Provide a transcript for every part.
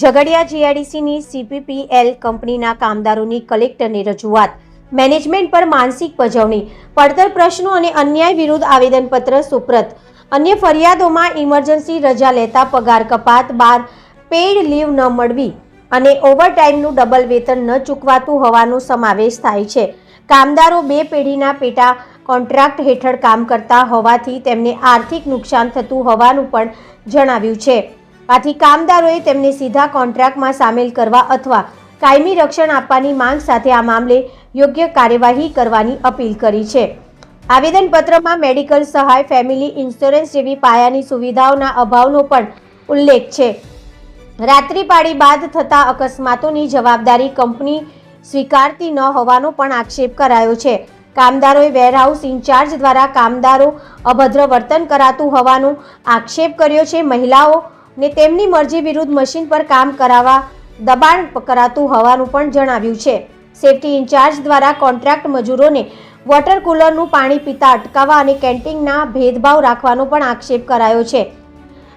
ઝઘડિયા જીઆઈડીસીની સીપીપીએલ કંપનીના કામદારોની કલેક્ટરને રજૂઆત. મેનેજમેન્ટ પર માનસિક પજવણી, પડતર પ્રશ્નો અને અન્યાય વિરુદ્ધ આવેદનપત્ર સુપ્રત. અન્ય ફરિયાદોમાં ઇમરજન્સી રજા લેતા પગાર કપાત બાર પેઇડ લીવ ન મળવી અને ઓવરટાઈમનું ડબલ વેતન ન ચૂકવાતું હોવાનો સમાવેશ થાય છે. કામદારો બે પેઢીના પેટા કોન્ટ્રાક્ટ હેઠળ કામ કરતા હોવાથી તેમને આર્થિક નુકસાન થતું હોવાનું પણ જણાવ્યું છે. આથી કામદારોએ તેમને સીધા કોન્ટ્રાક્ટમાં સામેલ કરવા અથવા કાયમી રક્ષણ આપવાની માંગ સાથે આ મામલે યોગ્ય કાર્યવાહી કરવાની અપીલ કરી છે. આવેદનપત્રમાં મેડિકલ સહાય, ફેમિલી ઇન્સ્યોરન્સ જેવી પાયાની સુવિધાઓના અભાવનો પણ ઉલ્લેખ છે. રાત્રિ પાળી બાદ થતા અકસ્માતોની જવાબદારી કંપની સ્વીકારતી ન હોવાનો પણ આક્ષેપ કરાયો છે. કામદારોએ વેરહાઉસ ઇન્ચાર્જ દ્વારા કામદારો અભદ્ર વર્તન કરાતું હોવાનો આક્ષેપ કર્યો છે. મહિલાઓને તેમની મરજી વિરુદ્ધ મશીન પર કામ કરાવવા, દબાણ કરાતું હોવાનું પણ જણાવ્યું છે. સેફટી ઇન્ચાર્જ દ્વારા કોન્ટ્રાક્ટ મજૂરોને વોટર કુલરનું પાણી પીતા અટકાવવા અને કેન્ટીનના ભેદભાવ રાખવાનો પણ આક્ષેપ કરાયો છે.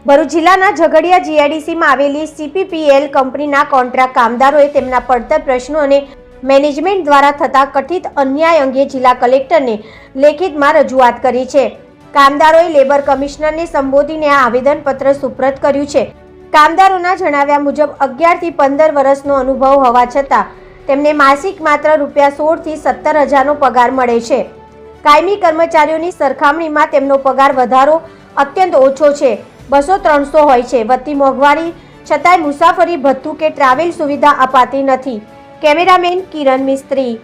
ભરૂચ જિલ્લાના ઝઘડિયા જીઆઈડીસીમાં આવેલી સીપીપીએલ કંપનીના કોન્ટ્રાક્ટ કામદારોએ તેમના પડતર પ્રશ્નો અને મેનેજમેન્ટ દ્વારા થતા કથિત અન્યાય અંગે જિલ્લા કલેક્ટરને લેખિતમાં રજૂઆત કરી છે. કામદારોએ લેબર કમિશનરને સંબોધીને આ આવેદનપત્ર સુપ્રત કર્યું છે. કામદારોના જણાવ્યા મુજબ, અગિયારથી પંદર વર્ષનો અનુભવ હોવા છતાં, તેમને માસિક માત્ર રૂપિયા સોળથી સત્તર હજારનો પગાર મળે છે. કાયમી કર્મચારીઓની સરખામણીમાં તેમનો પગાર વધારો અત્યંત ઓછો છે. બસો ત્રણસો હોય છે. વધતી મોંઘવારી છતાંય મુસાફરી, ભથ્થું કે ટ્રાવેલ સુવિધા અપાતી નથી. કેમેરામેન કિરણ મિસ્ત્રી